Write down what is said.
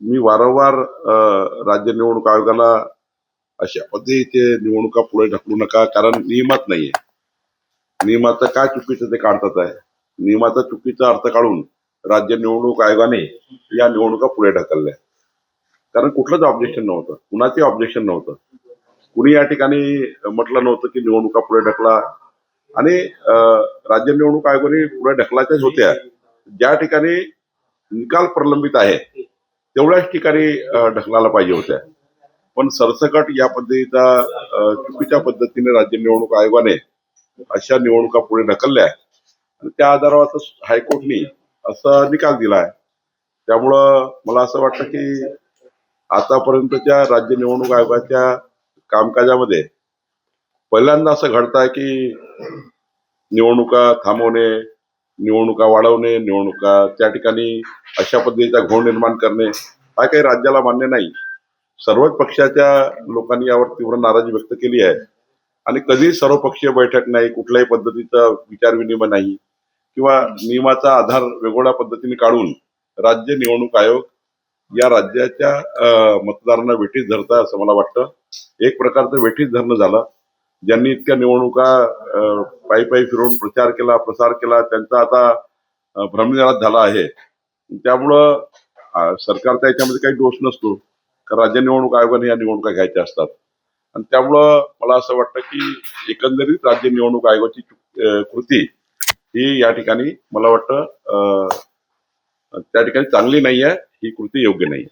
मी वारंवार राज्य निवडणूक आयोगाला अशा पद्धतीचे निवडणुका पुढे ढकलू नका कारण नियमात नाहीये. नियमाचं काय चुकीचं ते काढतात आहे. नियमाचा चुकीचा अर्थ काढून राज्य निवडणूक आयोगाने या निवडणुका पुढे ढकलल्या. कारण कुठलंच ऑब्जेक्शन नव्हतं. कुणाचे ऑब्जेक्शन नव्हतं. कुणी या ठिकाणी म्हटलं नव्हतं की निवडणुका पुढे ढकला. आणि राज्य निवडणूक आयोगाने पुढे ढकलायच्याच होत्या. ज्या ठिकाणी निकाल प्रलंबित आहे तेवढ्याच ठिकाणी ढकलायला पाहिजे होत्या. पण सरसकट या पद्धतीचा चुकीच्या पद्धतीने राज्य निवडणूक आयोगाने अशा निवडणुका पुढे ढकलल्या आणि त्या आधारावर आता हायकोर्टनी असा निकाल दिलाय. त्यामुळं मला असं वाटतं की आतापर्यंतच्या राज्य निवडणूक आयोगाच्या कामकाजामध्ये पहिल्यांदा असं घडत आहे की निवडणुका थांबवणे निवडणुका वाढवणे निवडणुका त्या ठिकाणी अशा पद्धतीचा घोळ निर्माण करणे हा काही राज्याला मान्य नाही. सर्वच पक्षाच्या लोकांनी यावर तीव्र नाराजी व्यक्त केली आहे. आणि कधी सर्वपक्षीय बैठक नाही कुठल्याही पद्धतीचा विचारविनिमय नाही किंवा नियमाचा आधार वेगवेगळ्या पद्धतीने काढून राज्य निवडणूक आयोग या राज्याच्या मतदारांना वेठीस धरता असं मला वाटतं. एक प्रकारचं वेठीस धरणं झालं. ज्यांनी इतक्या निवडणुका पायी पायी फिरवून प्रचार केला प्रसार केला त्यांचा आता अं, भ्रमनिराश झाला आहे. त्यामुळं सरकारचा याच्यामध्ये काही दोष नसतो. कारण राज्य निवडणूक आयोगाने या निवडणुका घ्यायच्या असतात. आणि त्यामुळं मला असं वाटतं की एकंदरीत राज्य निवडणूक आयोगाची कृती ही या ठिकाणी मला वाटतं त्या ठिकाणी चांगली नाही आहे ही कृती योग्य नाही